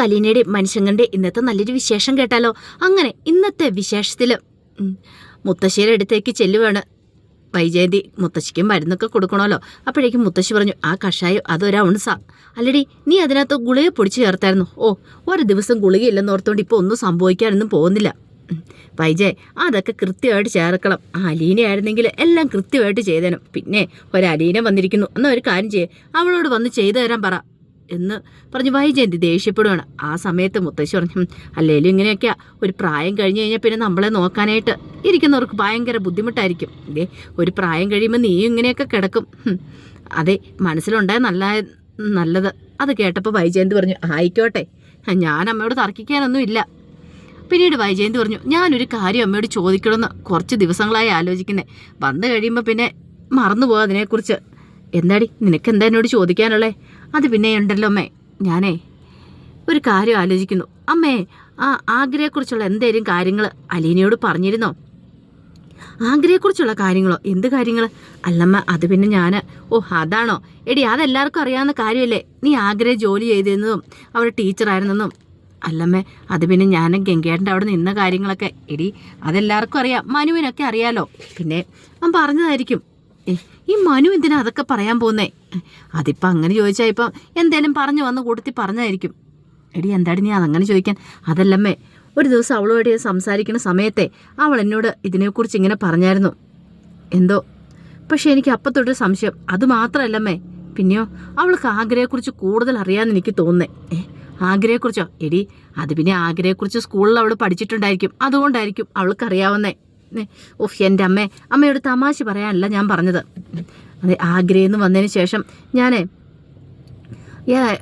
കലീനയുടെ മനുഷ്യങ്ങളുടെ ഇന്നത്തെ നല്ലൊരു വിശേഷം കേട്ടാലോ? അങ്ങനെ ഇന്നത്തെ വിശേഷത്തിൽ മുത്തശ്ശിയുടെ അടുത്തേക്ക് ചെല്ലുവാണ്. വൈജയന്തി മുത്തശ്ശിക്ക് മരുന്നൊക്കെ കൊടുക്കണമല്ലോ. അപ്പോഴേക്കും മുത്തശ്ശി പറഞ്ഞു ആ കഷായം അതൊരു ഔൺസാ. അല്ലടി നീ അതിനകത്ത് ഗുളിക പൊടിച്ച് ചേർത്തായിരുന്നു. ഓ ഒരു ദിവസം ഗുളികയില്ലെന്ന് ഓർത്തോണ്ട് ഇപ്പോൾ ഒന്നും സംഭവിക്കാനൊന്നും പോകുന്നില്ല. വൈജയ് അതൊക്കെ കൃത്യമായിട്ട് ചേർക്കണം. ആ അലീനയായിരുന്നെങ്കിൽ എല്ലാം കൃത്യമായിട്ട് ചെയ്തേനും. പിന്നെ ഒരു അലീന വന്നിരിക്കുന്നു. എന്നാൽ ഒരു കാര്യം ചെയ്യേ. അവളോട് വന്ന് ചെയ്തു തരാൻ പറ. എന്ന് പറഞ്ഞ് വൈജയന്തി ദേഷ്യപ്പെടുകയാണ് ആ സമയത്ത് മുത്തശ്ശി പറഞ്ഞു "ഹും, അല്ലേലും ഇങ്ങനെയൊക്കെയാ. ഒരു പ്രായം കഴിഞ്ഞ് കഴിഞ്ഞാൽ പിന്നെ നമ്മളെ നോക്കാനായിട്ട് ഇരിക്കുന്നവർക്ക് ഭയങ്കര ബുദ്ധിമുട്ടായിരിക്കും. ഇതേ ഒരു പ്രായം കഴിയുമ്പോൾ നീയും ഇങ്ങനെയൊക്കെ കിടക്കും. അതെ മനസ്സിലുണ്ടായ നല്ല നല്ലത്. അത് കേട്ടപ്പോൾ വൈജയന്തി പറഞ്ഞു ആയിക്കോട്ടെ ഞാൻ അമ്മയോട് തർക്കിക്കാനൊന്നും ഇല്ല. പിന്നീട് വൈജയന്തി പറഞ്ഞു ഞാനൊരു കാര്യം അമ്മയോട് ചോദിക്കണമെന്ന് കുറച്ച് ദിവസങ്ങളായി ആലോചിക്കുന്നത് വന്നു കഴിയുമ്പോൾ പിന്നെ മറന്നു പോകാം അതിനെക്കുറിച്ച്. എന്താടി നിനക്ക് എന്താ എന്നോട് ചോദിക്കാനുള്ളേ? അത് പിന്നെ ഉണ്ടല്ലോ അമ്മേ. ഞാനേ ഒരു കാര്യം ആലോചിക്കുന്നു. അമ്മേ ആ ആഗ്രയെക്കുറിച്ചുള്ള എന്തേലും കാര്യങ്ങൾ അലീനയോട് പറഞ്ഞിരുന്നോ? ആഗ്രയെക്കുറിച്ചുള്ള കാര്യങ്ങളോ? എന്ത് കാര്യങ്ങൾ അല്ലമ്മ അത് പിന്നെ ഞാൻ ഓ അതാണോ? എടി അതെല്ലാവർക്കും അറിയാവുന്ന കാര്യമല്ലേ? നീ ആഗ്രഹ ജോലി ചെയ്തിരുന്നതും അവരുടെ ടീച്ചറായിരുന്നെന്നും അല്ലമ്മ അത് പിന്നെ ഞാൻ ഗംഗേട്ടന്റെ അവിടെ നിന്ന കാര്യങ്ങളൊക്കെ. എടി അതെല്ലാവർക്കും അറിയാം. മനുവിനൊക്കെ അറിയാലോ. പിന്നെ അവൻ പറഞ്ഞതായിരിക്കും. ഈ മനു എന്തിനാ അതൊക്കെ പറയാൻ പോകുന്നേ അതിപ്പോൾ അങ്ങനെ ചോദിച്ചാൽ ഇപ്പം എന്തേലും പറഞ്ഞു വന്ന് കൂട്ടത്തിൽ പറഞ്ഞായിരിക്കും. എടി എന്താടി നീ അതങ്ങനെ ചോദിക്കാൻ? അതല്ലമ്മേ ഒരു ദിവസം അവളോട് ഞാൻ സംസാരിക്കുന്ന സമയത്തെ അവൾ എന്നോട് ഇതിനെക്കുറിച്ച് ഇങ്ങനെ പറഞ്ഞായിരുന്നു. എന്തോ? പക്ഷെ എനിക്ക് അപ്പത്തൊട്ടൊരു തൊട്ട് സംശയം. അത് മാത്രമല്ലമ്മേ പിന്നെയോ അവൾക്ക് ആഗ്രയെക്കുറിച്ച് കൂടുതൽ അറിയാമെന്ന് എനിക്ക് തോന്നുന്നേ. ഏ ആഗ്രഹയെക്കുറിച്ചോ? എടി അത് പിന്നെ ആഗ്രയെക്കുറിച്ച് സ്കൂളിൽ അവൾ പഠിച്ചിട്ടുണ്ടായിരിക്കും. അതുകൊണ്ടായിരിക്കും അവൾക്ക് ഉഫ് എന്റെ അമ്മേ അമ്മയോട് തമാശ പറയാനല്ല ഞാൻ പറഞ്ഞത്. അതെ ആഗ്രഹെന്ന് വന്നതിന് ശേഷം ഞാൻ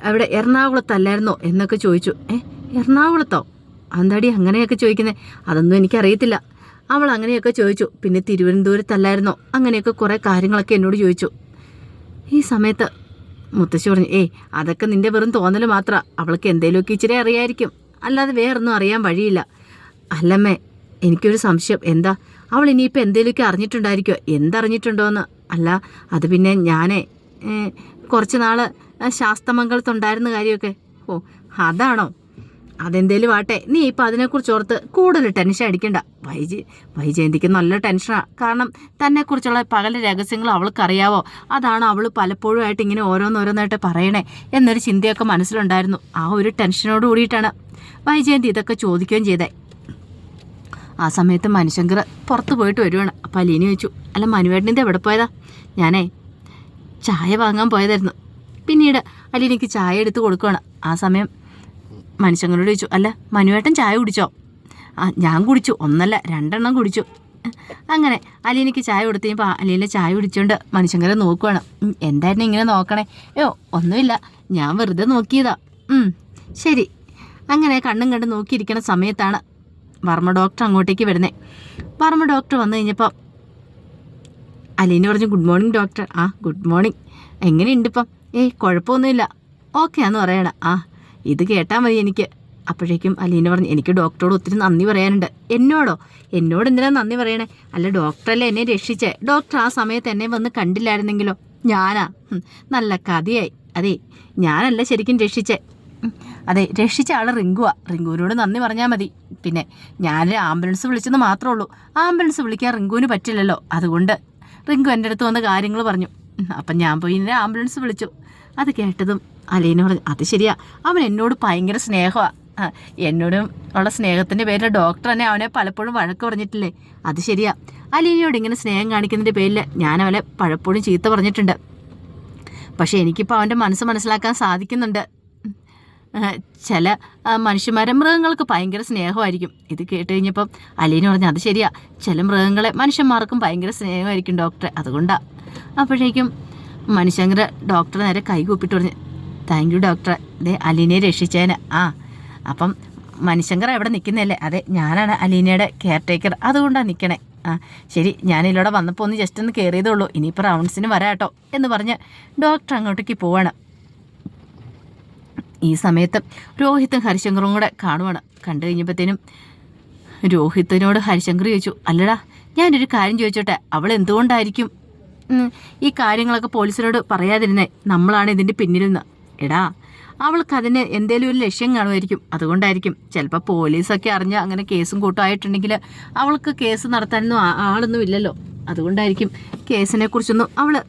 അവിടെ എറണാകുളത്തല്ലായിരുന്നോ എന്നൊക്കെ ചോദിച്ചു. ഏ എറണാകുളത്തോ? അന്താടി അങ്ങനെയൊക്കെ ചോദിക്കുന്നത് അതൊന്നും എനിക്കറിയത്തില്ല. അവൾ അങ്ങനെയൊക്കെ ചോദിച്ചു. പിന്നെ തിരുവനന്തപുരത്തല്ലായിരുന്നോ? അങ്ങനെയൊക്കെ കുറേ കാര്യങ്ങളൊക്കെ എന്നോട് ചോദിച്ചു. ഈ സമയത്ത് മുത്തശ്ശി പറഞ്ഞു ഏയ് അതൊക്കെ നിന്റെ വെറും തോന്നൽ മാത്രം. അവൾക്ക് എന്തേലുമൊക്കെ ഇച്ചിരി അറിയായിരിക്കും. അല്ലാതെ വേറൊന്നും അറിയാൻ വഴിയില്ല. അല്ലമ്മേ എനിക്കൊരു സംശയം. എന്താ? അവൾ ഇനിയിപ്പോൾ എന്തേലൊക്കെ അറിഞ്ഞിട്ടുണ്ടായിരിക്കുമോ എന്തറിഞ്ഞിട്ടുണ്ടോയെന്ന് അല്ല അത് പിന്നെ ഞാനേ കുറച്ച് നാൾ ശാസ്തമംഗലത്തുണ്ടായിരുന്ന കാര്യമൊക്കെ. ഓ അതാണോ? അതെന്തേലും ആട്ടെ. നീ ഇപ്പം അതിനെക്കുറിച്ച് ഓർത്ത് കൂടുതൽ ടെൻഷൻ അടിക്കണ്ട. വൈജി വൈജയന്തിക്ക് നല്ല ടെൻഷനാണ് കാരണം തന്നെക്കുറിച്ചുള്ള പകല രഹസ്യങ്ങൾ അവൾക്കറിയാവോ? അതാണ് അവൾ പലപ്പോഴും ആയിട്ട് ഇങ്ങനെ ഓരോന്നോരോന്നായിട്ട് പറയണേ എന്നൊരു ചിന്തയൊക്കെ മനസ്സിലുണ്ടായിരുന്നു. ആ ഒരു ടെൻഷനോട് കൂടിയിട്ടാണ് വൈജയന്തി ഇതൊക്കെ ചോദിക്കുകയും ചെയ്തേ. ആ സമയത്ത് മനുശങ്കർ പുറത്ത് പോയിട്ട് വരുവാണ്. അപ്പോൾ അലീനി ചോദിച്ചു അല്ല മനുവേട്ടന്റെ എവിടെ പോയതാ? ഞാനേ ചായ വാങ്ങാൻ പോയതായിരുന്നു. പിന്നീട് അലീനിക്ക് ചായ എടുത്ത് കൊടുക്കുകയാണ് ആ സമയം മനുഷ്യങ്ങളോട് ചോദിച്ചു അല്ല മനുവേട്ടൻ ചായ കുടിച്ചോ? ആ ഞാൻ കുടിച്ചു. ഒന്നല്ല രണ്ടെണ്ണം കുടിച്ചു. അങ്ങനെ അലീനയ്ക്ക് ചായ കൊടുത്തു കഴിഞ്ഞപ്പോൾ അലീനെ ചായ കുടിച്ചുകൊണ്ട് മനുശങ്കരെ നോക്കുവാണ്. എന്തായിരുന്നു ഇങ്ങനെ നോക്കണേ? അയ്യോ ഒന്നുമില്ല. ഞാൻ വെറുതെ നോക്കിയതാ. ശരി. അങ്ങനെ കണ്ണും കണ്ട് നോക്കിയിരിക്കുന്ന സമയത്താണ് വർമ്മ ഡോക്ടർ അങ്ങോട്ടേക്ക് വരുന്നേ. വർമ്മ ഡോക്ടർ വന്നു കഴിഞ്ഞപ്പോൾ അലീന പറഞ്ഞു ഗുഡ് മോർണിംഗ് ഡോക്ടർ ആ ഗുഡ് മോർണിംഗ് എങ്ങനെയുണ്ട് ഇപ്പം ഏയ് കുഴപ്പമൊന്നുമില്ല. ഓക്കെ ആന്ന് പറയണം. ആ ഇത് കേട്ടാൽ മതി എനിക്ക്. അപ്പോഴേക്കും അലീന പറഞ്ഞു എനിക്ക് ഡോക്ടറോട് ഒത്തിരി നന്ദി പറയാനുണ്ട്. എന്നോടോ? എന്നോട് എന്തിനാ നന്ദി പറയണേ? അല്ല ഡോക്ടറല്ലേ എന്നെ രക്ഷിച്ചേ. ഡോക്ടർ ആ സമയത്ത് എന്നെ വന്ന് കണ്ടില്ലായിരുന്നെങ്കിലോ? ഞാനാ. നല്ല കഥയായി. അതെ ഞാനല്ല ശരിക്കും രക്ഷിച്ചേ. അതെ രക്ഷിച്ച ആൾ റിങ്കുവാ. റിങ്കുവിനോട് നന്ദി പറഞ്ഞാൽ മതി. പിന്നെ ഞാൻ ആംബുലൻസ് വിളിച്ചെന്ന് മാത്രമേ ഉള്ളൂ. ആംബുലൻസ് വിളിക്കാൻ റിങ്കുവിന് പറ്റില്ലല്ലോ. അതുകൊണ്ട് റിങ്കു എന്റെ അടുത്ത് വന്ന് കാര്യങ്ങൾ പറഞ്ഞു. അപ്പം ഞാൻ പോയി ഇന്നലെ ആംബുലൻസ് വിളിച്ചു. അത് കേട്ടതും അലീന പറഞ്ഞു അത് ശരിയാ. അവൻ എന്നോട് ഭയങ്കര സ്നേഹമാണ് എന്നോടും ഉള്ള സ്നേഹത്തിന്റെ പേരിൽ ഡോക്ടർ തന്നെ അവനെ പലപ്പോഴും വഴക്ക് പറഞ്ഞിട്ടില്ലേ? അത് ശരിയാ. അലീനയോട് ഇങ്ങനെ സ്നേഹം കാണിക്കുന്നതിന്റെ പേരിൽ ഞാൻ അവനെ പലപ്പോഴും ചീത്ത പറഞ്ഞിട്ടുണ്ട്. പക്ഷേ എനിക്കിപ്പോൾ അവന്റെ മനസ്സ് മനസ്സിലാക്കാൻ സാധിക്കുന്നുണ്ട്. ചില മനുഷ്യന്മാരെ മൃഗങ്ങൾക്ക് ഭയങ്കര സ്നേഹമായിരിക്കും. ഇത് കേട്ട് കഴിഞ്ഞപ്പം അലീന പറഞ്ഞു അത് ശരിയാ. ചില മൃഗങ്ങളെ മനുഷ്യന്മാർക്കും ഭയങ്കര സ്നേഹമായിരിക്കും ഡോക്ടറെ. അതുകൊണ്ടാ. അപ്പോഴേക്കും മനുഷ്യങ്കര ഡോക്ടറെ നേരെ കൈ കൂപ്പിട്ട് പറഞ്ഞു താങ്ക് യു ഡോക്ടറെ ദേ അലീനയെ രക്ഷിച്ചേനെ. ആ അപ്പം മനുഷ്യങ്കർ എവിടെ നിൽക്കുന്നതല്ലേ? അതെ ഞാനാണ് അലീനയുടെ കെയർ ടേക്കർ അതുകൊണ്ടാണ് നിൽക്കണേ. ആ ശരി ഞാനിവിടെ വന്നപ്പോൾ ഒന്ന് ജസ്റ്റ് ഒന്ന് കയറിയതേ ഉള്ളൂ. ഇനിയിപ്പോൾ റൗണ്ട്സിന് വരാട്ടോ എന്ന് പറഞ്ഞ് ഡോക്ടർ അങ്ങോട്ടേക്ക് പോവാണ്. ഈ സമയത്ത് രോഹിത്തും ഹരിശങ്കറും കൂടെ കാണുവാണ്. കണ്ടു കഴിഞ്ഞപ്പോഴത്തേനും രോഹിത്തിനോട് ഹരിശങ്കർ ചോദിച്ചു അല്ലടാ ഞാനൊരു കാര്യം ചോദിച്ചോട്ടെ അവൾ എന്തുകൊണ്ടായിരിക്കും? ഈ കാര്യങ്ങളൊക്കെ പോലീസിനോട് പറയാതിരുന്നേ നമ്മളാണ് ഇതിന്റെ പിന്നിലെന്ന്. എടാ അവൾക്ക് അതിന് എന്തേലും ഒരു ലക്ഷ്യം കാണുമായിരിക്കും അതുകൊണ്ടായിരിക്കും. ചിലപ്പോൾ പോലീസൊക്കെ അറിഞ്ഞ് അങ്ങനെ കേസും കൂട്ടമായിട്ടുണ്ടെങ്കിൽ അവൾക്ക് കേസ് നടത്താനൊന്നും ആളൊന്നും ഇല്ലല്ലോ. അതുകൊണ്ടായിരിക്കും കേസിനെ കുറിച്ചൊന്നും അവൾ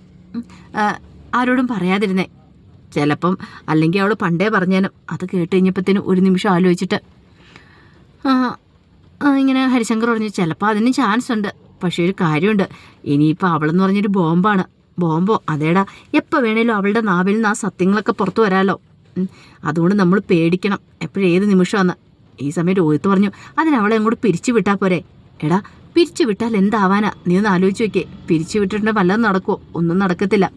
ആരോടും പറയാതിരുന്നേ. ചിലപ്പം അല്ലെങ്കിൽ അവൾ പണ്ടേ പറഞ്ഞേനും. അത് കേട്ട് കഴിഞ്ഞപ്പോഴത്തേനും ഒരു നിമിഷം ആലോചിച്ചിട്ട് ഇങ്ങനെ ഹരിശങ്കർ പറഞ്ഞു ചിലപ്പോൾ അതിന് ചാൻസ് ഉണ്ട്. പക്ഷേ ഒരു കാര്യമുണ്ട്. ഇനിയിപ്പോൾ അവളെന്ന് പറഞ്ഞൊരു ബോംബാണ്. ബോംബോ? അതേടാ. എപ്പോൾ വേണേലും അവളുടെ നാവിൽ നിന്ന് ആ സത്യങ്ങളൊക്കെ പുറത്തു വരാമല്ലോ. അതുകൊണ്ട് നമ്മൾ പേടിക്കണം. എപ്പോഴേത് നിമിഷമാണ് ഈ സമയം രോഹിത്ത് പറഞ്ഞു അതിനവളെ അങ്ങോട്ട് പിരിച്ചു വിട്ടാൽ പോരെ. എടാ പിരിച്ചു വിട്ടാൽ എന്താവാനാ? നീ ഒന്ന് ആലോചിച്ച് വെക്കേ പിരിച്ചു വിട്ടിട്ടുണ്ടെങ്കിൽ വല്ലതും നടക്കുമോ ഒന്നും നടക്കത്തില്ല.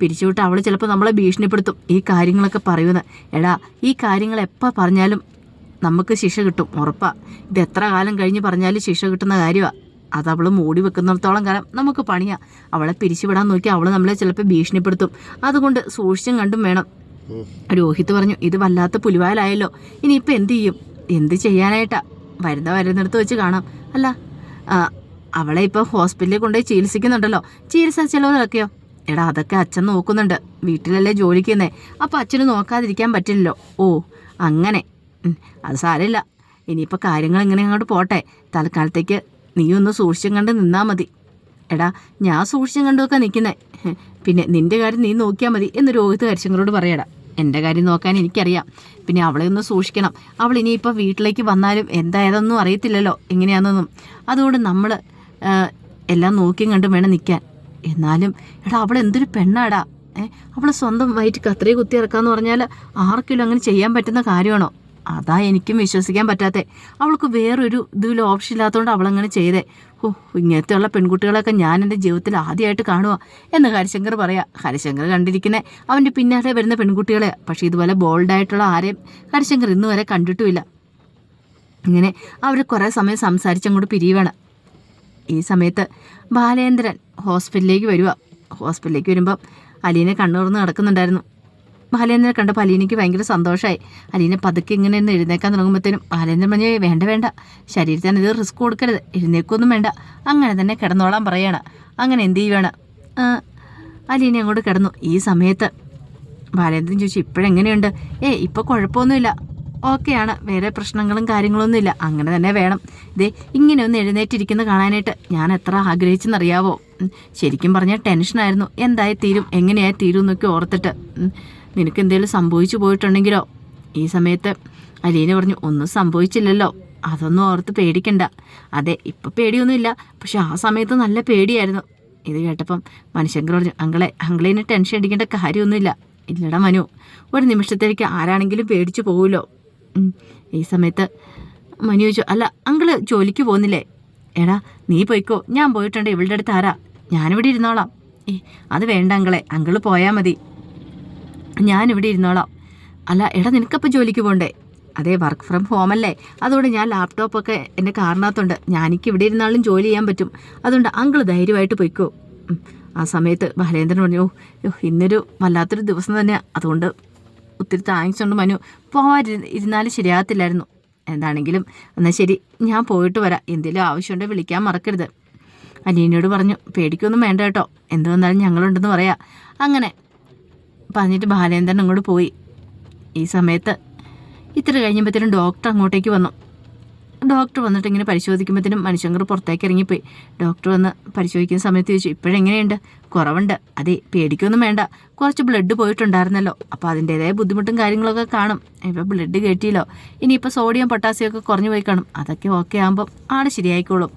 പിരിച്ചു വിട്ടാൽ അവൾ ചിലപ്പോൾ നമ്മളെ ഭീഷണിപ്പെടുത്തും. ഈ കാര്യങ്ങളൊക്കെ പറയുന്നത് എടാ ഈ കാര്യങ്ങൾ എപ്പോൾ പറഞ്ഞാലും നമുക്ക് ശിക്ഷ കിട്ടും. ഉറപ്പാ. ഇത് എത്ര കാലം കഴിഞ്ഞ് പറഞ്ഞാലും ശിക്ഷ കിട്ടുന്ന കാര്യമാണ് അത് അവൾ മൂടി വെക്കുന്നിടത്തോളം കാലം നമുക്ക് പണിയാ. അവളെ പിരിച്ചുവിടാൻ നോക്കി അവൾ നമ്മളെ ചിലപ്പോൾ ഭീഷണിപ്പെടുത്തും. അതുകൊണ്ട് സൂക്ഷിച്ചും കണ്ടും വേണം. രോഹിത് പറഞ്ഞു ഇത് വല്ലാത്ത പുലിവാലായല്ലോ. ഇനിയിപ്പോൾ എന്ത് ചെയ്യും? എന്ത് ചെയ്യാനായിട്ടാ? വരുന്ന വരുന്നിടത്ത് വെച്ച് കാണാം. അല്ല അവളെ ഇപ്പോൾ ഹോസ്പിറ്റലിൽ കൊണ്ടുപോയി ചികിത്സിക്കുന്നുണ്ടല്ലോ. ചികിത്സാ ചിലവുകളൊക്കെയോ എടാ അതൊക്കെ അച്ഛൻ നോക്കുന്നുണ്ട്. വീട്ടിലല്ലേ ജോലിക്കുന്നേ. അപ്പോൾ അച്ഛന് നോക്കാതിരിക്കാൻ പറ്റില്ലല്ലോ. ഓ അങ്ങനെ. അത് സാരമില്ല. ഇനിയിപ്പോൾ കാര്യങ്ങൾ ഇങ്ങനെ അങ്ങോട്ട് പോട്ടെ. തൽക്കാലത്തേക്ക് നീ ഒന്ന് സൂക്ഷിച്ചും കണ്ട് നിന്നാൽ മതി. എടാ ഞാൻ സൂക്ഷിച്ചും കണ്ടുമൊക്കെ നിൽക്കുന്നേ പിന്നെ നിന്റെ കാര്യം നീ നോക്കിയാൽ മതി എന്ന് രോഹിത് ഹരിശങ്കറോട് പറയടാ. എന്റെ കാര്യം നോക്കാൻ എനിക്കറിയാം. പിന്നെ അവളെ ഒന്ന് സൂക്ഷിക്കണം. അവൾ ഇനിയിപ്പോൾ വീട്ടിലേക്ക് വന്നാലും എന്തായതൊന്നും അറിയത്തില്ലല്ലോ. എങ്ങനെയാണെന്നൊന്നും അതുകൊണ്ട് നമ്മൾ എല്ലാം നോക്കിയും കണ്ടും വേണം നിൽക്കാൻ എന്നാലും എടാ അവൾ എന്തൊരു പെണ്ണാടാ. ഏഹ് അവളെ സ്വന്തം വയറ്റ് കത്രയെ കുത്തി ഇറക്കാന്ന് പറഞ്ഞാൽ ആർക്കെങ്കിലും അങ്ങനെ ചെയ്യാൻ പറ്റുന്ന കാര്യമാണോ? അതാ എനിക്കും വിശ്വസിക്കാൻ പറ്റാത്തെ. അവൾക്ക് വേറൊരു ഇതിൽ ഓപ്ഷൻ ഇല്ലാത്തതുകൊണ്ട് അവളങ്ങനെ ചെയ്തേ. ഓ ഇങ്ങനത്തെയുള്ള പെൺകുട്ടികളെയൊക്കെ ഞാൻ എന്റെ ജീവിതത്തിൽ ആദ്യമായിട്ട് കാണുക എന്ന് ഹരിശങ്കർ പറയാം. ഹരിശങ്കർ കണ്ടിരിക്കുന്ന അവന്റെ പിന്നാലെ വരുന്ന പെൺകുട്ടികളെ. പക്ഷേ ഇതുപോലെ ബോൾഡായിട്ടുള്ള ആരെയും ഹരിശങ്കർ ഇന്ന് വരെ കണ്ടിട്ടുമില്ല. ഇങ്ങനെ അവർ കുറേ സമയം സംസാരിച്ചങ്ങോട്ട് പിരിയുവാണ്. ഈ സമയത്ത് ബാലേന്ദ്രൻ ഹോസ്പിറ്റലിലേക്ക് വരിക ഹോസ്പിറ്റലിലേക്ക് വരുമ്പം അലീനെ കണ്ണുറന്ന് നടക്കുന്നുണ്ടായിരുന്നു. ബാലേന്ദ്രനെ കണ്ടപ്പോൾ അലീനയ്ക്ക് ഭയങ്കര സന്തോഷമായി അലീന പതുക്കെ ഇങ്ങനെ ഒന്ന് എഴുന്നേക്കാൻ തുടങ്ങുമ്പോഴത്തേനും ബാലേന്ദ്രൻ പറഞ്ഞു വേണ്ട വേണ്ട. ശരീരത്തിന് ഇത് റിസ്ക് കൊടുക്കരുത്. എഴുന്നേക്കൊന്നും വേണ്ട. അങ്ങനെ തന്നെ കിടന്നോളാൻ പറയണം. അങ്ങനെ എന്ത് ചെയ്യുവാണ്? അലീന അങ്ങോട്ട് കിടന്നു. ഈ സമയത്ത് ബാലേന്ദ്രൻ ചോദിച്ചു ഇപ്പോഴെങ്ങനെയുണ്ട്? ഏ ഇപ്പോൾ കുഴപ്പമൊന്നുമില്ല. ഓക്കെയാണ്. വേറെ പ്രശ്നങ്ങളും കാര്യങ്ങളൊന്നും ഇല്ല അങ്ങനെ തന്നെ വേണം. ഇതേ ഇങ്ങനെ ഒന്ന് എഴുന്നേറ്റിരിക്കുന്ന കാണാനായിട്ട് ഞാൻ എത്ര ആഗ്രഹിച്ചെന്നറിയാവോ? ശരിക്കും പറഞ്ഞാൽ ടെൻഷനായിരുന്നു. എന്തായി തീരും എങ്ങനെയായി തീരും എന്നൊക്കെ ഓർത്തിട്ട് നിനക്ക് എന്തെങ്കിലും സംഭവിച്ചു പോയിട്ടുണ്ടെങ്കിലോ? ഈ സമയത്ത് അലീന പറഞ്ഞു ഒന്നും സംഭവിച്ചില്ലല്ലോ. അതൊന്നും ഓർത്ത് പേടിക്കണ്ട. അതെ ഇപ്പം പേടിയൊന്നുമില്ല. പക്ഷെ ആ സമയത്ത് നല്ല പേടിയായിരുന്നു. ഇത് കേട്ടപ്പം മനുഷ്യങ്കർ പറഞ്ഞു അങ്കളെ അങ്കളേനെ ടെൻഷൻ അടിക്കേണ്ട കാര്യമൊന്നുമില്ല. ഇല്ലടാ മനു ഒരു നിമിഷത്തേക്ക് ആരാണെങ്കിലും പേടിച്ചു പോകുമല്ലോ ഈ സമയത്ത് മനു ചോദിച്ചു അല്ല അങ്കിൾ ജോലിക്ക് പോകുന്നില്ലേ? എടാ നീ പോയിക്കോ. ഞാൻ പോയിട്ടുണ്ട്. ഇവളുടെ അടുത്ത് ആരാ? ഞാനിവിടെ ഇരുന്നോളാം. ഏ അത് വേണ്ട അങ്കളെ. അങ്കിൾ പോയാൽ മതി. ഞാനിവിടെ ഇരുന്നോളാം. അല്ല എടാ നിനക്കപ്പോൾ ജോലിക്ക് പോകണ്ടേ അതെ വർക്ക് ഫ്രം ഹോം അല്ലേ? അതുകൊണ്ട് ഞാൻ ലാപ്ടോപ്പൊക്കെ എന്റെ കാറിനകത്തുണ്ട്. ഞാനിക്ക് ഇവിടെ ഇരുന്നാലും ജോലി ചെയ്യാൻ പറ്റും. അതുകൊണ്ട് അങ്കിൾ ധൈര്യമായിട്ട് പോയിക്കോ. ആ സമയത്ത് ബാലേന്ദ്രൻ പറഞ്ഞു "ഓ, ഇന്നൊരു വല്ലാത്തൊരു ദിവസം തന്നെയാണ് അതുകൊണ്ട് ഒത്തിരി താങ്ക്സ് ഉണ്ട് മനു. പോവാതി ഇരുന്നാലും ശരിയാകത്തില്ലായിരുന്നു. എന്താണെങ്കിലും എന്നാൽ ശരി ഞാൻ പോയിട്ട് വരാം. എന്തെങ്കിലും ആവശ്യമുണ്ടെങ്കിൽ വിളിക്കാൻ മറക്കരുത്. അനിയനോട് പറഞ്ഞു പേടിക്കൊന്നും വേണ്ട കേട്ടോ. എന്ത് വന്നാലും ഞങ്ങളുണ്ടെന്ന് പറയാം. അങ്ങനെ പറഞ്ഞിട്ട് ബാലേന്ദ്രൻ അങ്ങോട്ട് പോയി. ഈ സമയത്ത് ഇത്ര കഴിഞ്ഞപ്പോഴത്തേനും ഡോക്ടർ അങ്ങോട്ടേക്ക് വന്നു. ഡോക്ടർ വന്നിട്ട് ഇങ്ങനെ പരിശോധിക്കുമ്പോഴത്തേനും മനുഷ്യങ്കർ പുറത്തേക്ക് ഇറങ്ങിപ്പോയി. ഡോക്ടർ വന്ന് പരിശോധിക്കുന്ന സമയത്ത് ചോദിച്ചു ഇപ്പോഴെങ്ങനെയുണ്ട്? കുറവുണ്ട്. അതെ പേടിക്കൊന്നും വേണ്ട. കുറച്ച് ബ്ലഡ് പോയിട്ടുണ്ടായിരുന്നല്ലോ. അപ്പോൾ അതിന്റേതായ ബുദ്ധിമുട്ടും കാര്യങ്ങളൊക്കെ കാണും. ഇപ്പോൾ ബ്ലഡ് കയറ്റിയല്ലോ ഇനിയിപ്പോൾ സോഡിയം പൊട്ടാസ്യം ഒക്കെ കുറഞ്ഞു പോയി കാണും. അതൊക്കെ ഓക്കെ ആകുമ്പം ആൾ ശരിയായിക്കോളും.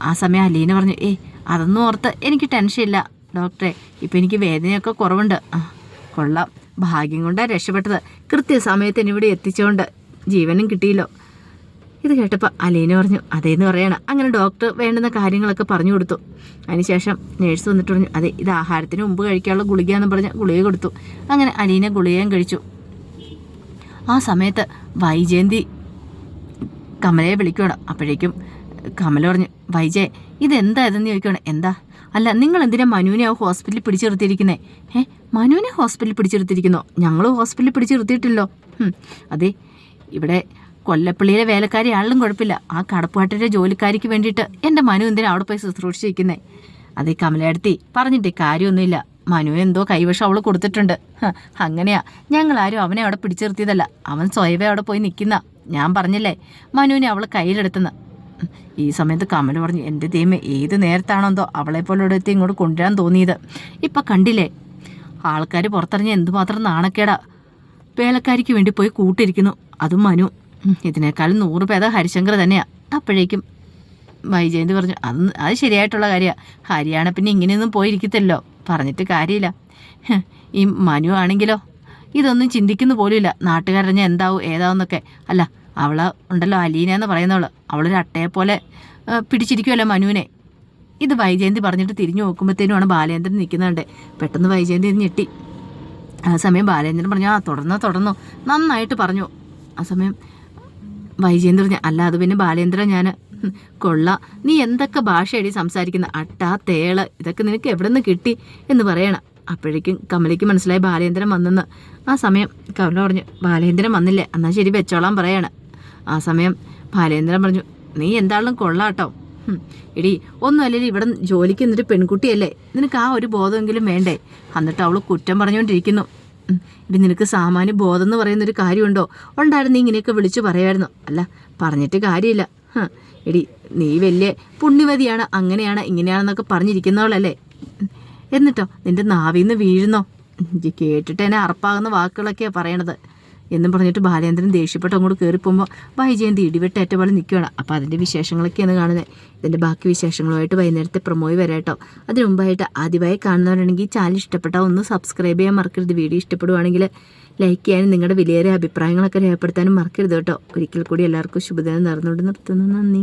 ആ സമയം അലീന പറഞ്ഞു ഏയ് അതൊന്നും ഓർത്ത് എനിക്ക് ടെൻഷൻ ഇല്ല. ഡോക്ടറെ ഇപ്പം എനിക്ക് വേദനയൊക്കെ കുറവുണ്ട്. കൊള്ളാം. ഭാഗ്യം കൊണ്ടാണ് രക്ഷപ്പെട്ടത്. കൃത്യസമയത്ത് എന്നെ ഇവിടെ എത്തിച്ചുകൊണ്ട് ജീവനും കിട്ടിയല്ലോ. ഇത് കേട്ടപ്പോൾ അലീന പറഞ്ഞു അതേന്ന് പറയണം. അങ്ങനെ ഡോക്ടർ വേണ്ടുന്ന കാര്യങ്ങളൊക്കെ പറഞ്ഞു കൊടുത്തു. അതിനുശേഷം നേഴ്സ് വന്നിട്ട് പറഞ്ഞു അതെ ഇത് ആഹാരത്തിന് മുമ്പ് കഴിക്കാനുള്ള ഗുളികയെന്ന് പറഞ്ഞ് ഗുളിക കൊടുത്തു. അങ്ങനെ അലീന ഗുളികയും കഴിച്ചു. ആ സമയത്ത് വൈജയന്തി കമലയെ വിളിക്കണം അപ്പോഴേക്കും കമല പറഞ്ഞു വൈജയ് ഇതെന്താ ഇതെന്ന് ചോദിക്കണം എന്താ? അല്ല നിങ്ങൾ എന്തിനാ മനുവിനെ ആ ഹോസ്പിറ്റലിൽ പിടിച്ചു നിർത്തിയിരിക്കുന്നേ ഏ മനുവിനെ ഹോസ്പിറ്റലിൽ പിടിച്ചു നിർത്തിയിരിക്കുന്നോ ഞങ്ങൾ ഹോസ്പിറ്റലിൽ പിടിച്ചു നിർത്തിയിട്ടില്ലോ അതെ ഇവിടെ കൊല്ലപ്പള്ളിയിലെ വേലക്കാരി ആളിലും കുഴപ്പമില്ല. ആ കടപ്പാട്ടിന്റെ ജോലിക്കാരിക്ക് വേണ്ടിയിട്ട് എന്റെ മനു എന്തിനാ അവിടെ പോയി ശുശ്രൂഷിച്ചിരിക്കുന്നത് അതെ കമലയടുത്തി പറഞ്ഞിട്ടേ കാര്യമൊന്നുമില്ല. മനു എന്തോ കൈവശം അവൾ കൊടുത്തിട്ടുണ്ട്. അങ്ങനെയാ. ഞങ്ങളാരും അവനെ അവിടെ പിടിച്ചു നിർത്തിയതല്ല അവൻ സ്വയവേ അവിടെ പോയി നിൽക്കുന്ന. ഞാൻ പറഞ്ഞില്ലേ മനുവിനെ അവൾ കയ്യിലെടുത്തെന്ന്. ഈ സമയത്ത് കമൽ പറഞ്ഞു എന്റെ ദൈവം ഏത് നേരത്താണെന്തോ അവളെ പോലെ എടുത്ത് ഇങ്ങോട്ട് കൊണ്ടുവരാൻ തോന്നിയത്. ഇപ്പം കണ്ടില്ലേ? ആൾക്കാർ പുറത്തിറങ്ങി എന്തുമാത്രം നാണക്കേടാ. വേലക്കാരിക്ക് വേണ്ടി പോയി കൂട്ടിരിക്കുന്നു. അതും മനു. ഇതിനേക്കാളും നൂറ് പേത ഹരിശങ്കർ തന്നെയാണ് അപ്പോഴേക്കും വൈജയന്തി പറഞ്ഞു അത് അത് ശരിയായിട്ടുള്ള കാര്യമാണ് ഹരിയാണ പിന്നെ ഇങ്ങനെയൊന്നും പോയിരിക്കത്തില്ലോ പറഞ്ഞിട്ട് കാര്യമില്ല. ഈ മനു ആണെങ്കിലോ? ഇതൊന്നും ചിന്തിക്കുന്നു പോലുമില്ല. നാട്ടുകാരഞ്ഞ എന്താവും ഏതാവുന്നൊക്കെ. അല്ല അവൾ ഉണ്ടല്ലോ അലീന എന്ന് പറയുന്നവൾ. അവളൊരു അട്ടയെ പോലെ പിടിച്ചിരിക്കുമല്ലോ മനുവിനെ. ഇത് വൈജയന്തി പറഞ്ഞിട്ട് തിരിഞ്ഞു നോക്കുമ്പോഴത്തേനുമാണ് ബാലേന്ദ്രൻ നിൽക്കുന്നുണ്ട് പെട്ടെന്ന് വൈജയന്തി ഞെട്ടി. ആ സമയം ബാലേന്ദ്രൻ പറഞ്ഞു ആ തുടർന്നോ തുടർന്നോ. നന്നായിട്ട് പറഞ്ഞു. ആ സമയം വൈജയന്തി പറഞ്ഞു അല്ല അത് പിന്നെ ബാലേന്ദ്രൻ ഞാൻ കൊള്ള. നീ എന്തൊക്കെ ഭാഷയടി സംസാരിക്കുന്ന? അട്ട തേൾ ഇതൊക്കെ നിനക്ക് എവിടെ നിന്ന് കിട്ടി? എന്ന് പറയണം. അപ്പോഴേക്കും കമലയ്ക്ക് മനസ്സിലായി ബാലേന്ദ്രൻ വന്നെന്ന്. ആ സമയം കമല പറഞ്ഞു ബാലേന്ദ്രൻ വന്നില്ലേ? എന്നാൽ ശരി വെച്ചോളാൻ പറയാണ്. ആ സമയം ബാലേന്ദ്രൻ പറഞ്ഞു നീ എന്താണെങ്കിലും കൊള്ളാട്ടോ. എടി ഒന്നും അല്ലെങ്കിൽ ഇവിടെ ജോലിക്ക് എന്നിട്ട് പെൺകുട്ടിയല്ലേ. നിനക്ക് ആ ഒരു ബോധമെങ്കിലും വേണ്ടേ? എന്നിട്ട് അവൾ കുറ്റം പറഞ്ഞുകൊണ്ടിരിക്കുന്നു. ഇടി നിനക്ക് സാമാന്യ ബോധം എന്ന് പറയുന്നൊരു കാര്യമുണ്ടോ? ഉണ്ടായിരുന്നു ഇങ്ങനെയൊക്കെ വിളിച്ചു പറയുമായിരുന്നു. അല്ല പറഞ്ഞിട്ട് കാര്യമില്ല. എടി നീ വലിയ പുണ്യവതിയാണ് അങ്ങനെയാണ് ഇങ്ങനെയാണെന്നൊക്കെ പറഞ്ഞിരിക്കുന്നവളല്ലേ. എന്നിട്ടോ നിന്റെ നാവിന്ന് വീഴുന്നോ? എനിക്ക് കേട്ടിട്ട് എന്നെ അറപ്പാകുന്ന വാക്കുകളൊക്കെയാണ് പറയണത്. എന്നും പറഞ്ഞിട്ട് ബാലേന്ദ്രൻ ദേഷ്യപ്പെട്ട് അങ്ങോട്ട് കയറിപ്പോകുമ്പോൾ വൈജയന്തി ഇടിവെട്ടേറ്റ പോലെ നിൽക്കുകയാണ് അപ്പോൾ അതിന്റെ വിശേഷങ്ങളൊക്കെയാണ് കാണുന്നത് ഇതിന്റെ ബാക്കി വിശേഷങ്ങളുമായിട്ട് വൈകുന്നേരത്തെ പ്രൊമോയി വരാട്ടോ അതിനു മുമ്പായിട്ട് ആദ്യമായി കാണുന്നവരാണെങ്കിൽ ചാനൽ ഇഷ്ടപ്പെട്ടാൽ ഒന്ന് സബ്സ്ക്രൈബ് ചെയ്യാൻ മറക്കരുത്. വീഡിയോ ഇഷ്ടപ്പെടുവാണെങ്കിൽ ലൈക്ക് ചെയ്യാനും നിങ്ങളുടെ വിലയേറിയ അഭിപ്രായങ്ങളൊക്കെ രേഖപ്പെടുത്താനും മറക്കരുത് കേട്ടോ. ഒരിക്കൽ കൂടി എല്ലാവർക്കും ശുഭദിനം നേർന്നുകൊണ്ട് നിർത്തുന്നു. നന്ദി.